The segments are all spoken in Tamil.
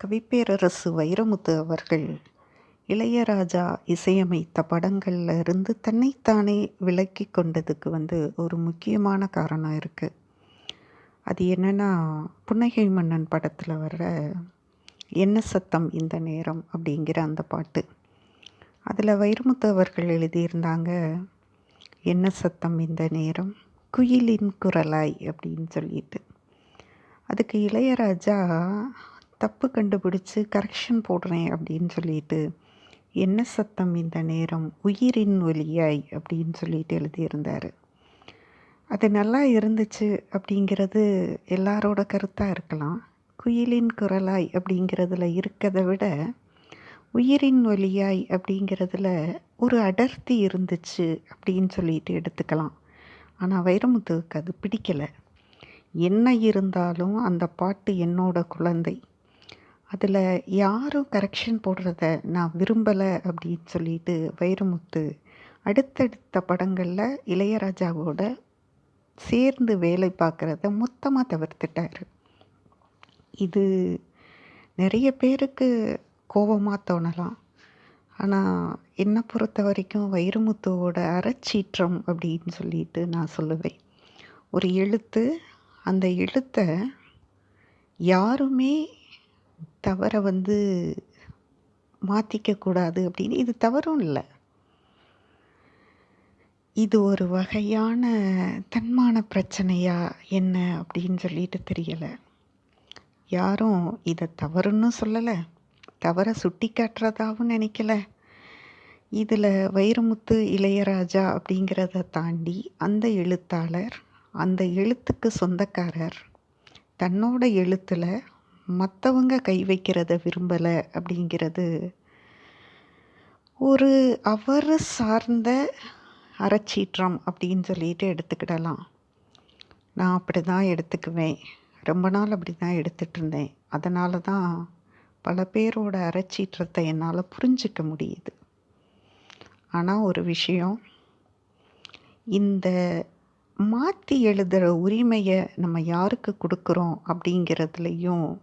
கவிப்பேரரசு வைரமுத்து அவர்கள் இளையராஜா இசையமைத்த படங்களில் இருந்து தன்னைத்தானே விலக்கிக் கொண்டதுக்கு வந்து ஒரு முக்கியமான காரணம் இருக்குது அது என்னென்னா புன்னகை மன்னன் படத்தில் வர்ற "என்ன சத்தம் இந்த நேரம்" அப்படிங்கிற அந்த பாட்டு. அதில் வைரமுத்து அவர்கள் எழுதியிருந்தாங்க, "என்ன சத்தம் இந்த நேரம் குயிலின் குரலாய்" அப்படின்னு சொல்லிட்டு. அதுக்கு இளையராஜா தப்பு கண்டுபிடிச்சு கரெக்ஷன் போடுறேன் அப்படின்னு சொல்லிட்டு, "என்ன சத்தம் இந்த நேரம் உயிரின் ஒலியாய்" அப்படின்னு சொல்லிட்டு எழுதியிருந்தாரு. அது நல்லா இருந்துச்சு அப்படிங்கிறது எல்லாரோட கருத்தாக இருக்கலாம். குயிலின் குரலாய் அப்படிங்கிறதுல இருக்கிறத விட, உயிரின் ஒலியாய் அப்படிங்கிறதுல ஒரு அடர்த்தி இருந்துச்சு அப்படின்னு சொல்லிட்டு எடுத்துக்கலாம். ஆனால் வைரமுத்துவுக்கு அது பிடிக்கலை என்ன இருந்தாலும் அந்த பாட்டு என்னோட குழந்தை. அதில் யாரும் கரெக்ஷன் போடுறத நான் விரும்பல அப்படின்னு சொல்லிட்டு வைரமுத்து அடுத்தடுத்த படங்களில் இளையராஜாவோட சேர்ந்து வேலை பார்க்குறத மொத்தமாக தவிர்த்துட்டார் இது நிறைய பேருக்கு கோபமாக தோணலாம். ஆனா என்ன பொறுத்தவரைக்கும் வைரமுத்துவோட அறச்சீற்றம் அப்படின்னு சொல்லிட்டு நான் சொல்லுவேன். ஒரு எழுத்து, அந்த எழுத்தை யாருமே தவறை வந்து மாற்றிக்கக்கூடாது அப்படின்னு இது தவறும் இல்லை இது ஒரு வகையான தன்மான பிரச்சனையா என்ன அப்படின்னு சொல்லிட்டு தெரியலை யாரும் இதை தவறுன்னு சொல்லல. தவற சுட்டிக்காட்டுறதாவும் நினைக்கல. இதில் வைரமுத்து, இளையராஜா அப்படிங்கிறத தாண்டி அந்த எழுத்தாளர், அந்த எழுத்துக்கு சொந்தக்காரர், தன்னோட எழுத்தில் மற்றவங்க கை வைக்கிறத விரும்பல அப்படிங்கிறது ஒரு அவர் சார்ந்த அறச்சீற்றம் அப்படின்னு சொல்லிட்டு எடுத்துக்கிடலாம். நான் அப்படிதான் எடுத்துக்குவேன். ரொம்ப நாள் அப்படிதான் எடுத்துகிட்டு இருந்தேன். அதனால தான் பல பேரோட அறச்சீற்றத்தை என்னால் புரிஞ்சுக்க முடியுது. ஆனால் ஒரு விஷயம், இந்த மாற்றி எழுதுகிற உரிமையை நம்ம யாருக்கு கொடுக்குறோம் அப்படிங்கிறதுலையும்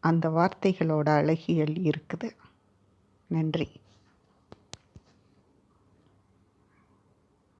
அந்த வார்த்தைகளோட அழகியல் இருக்குது. நன்றி.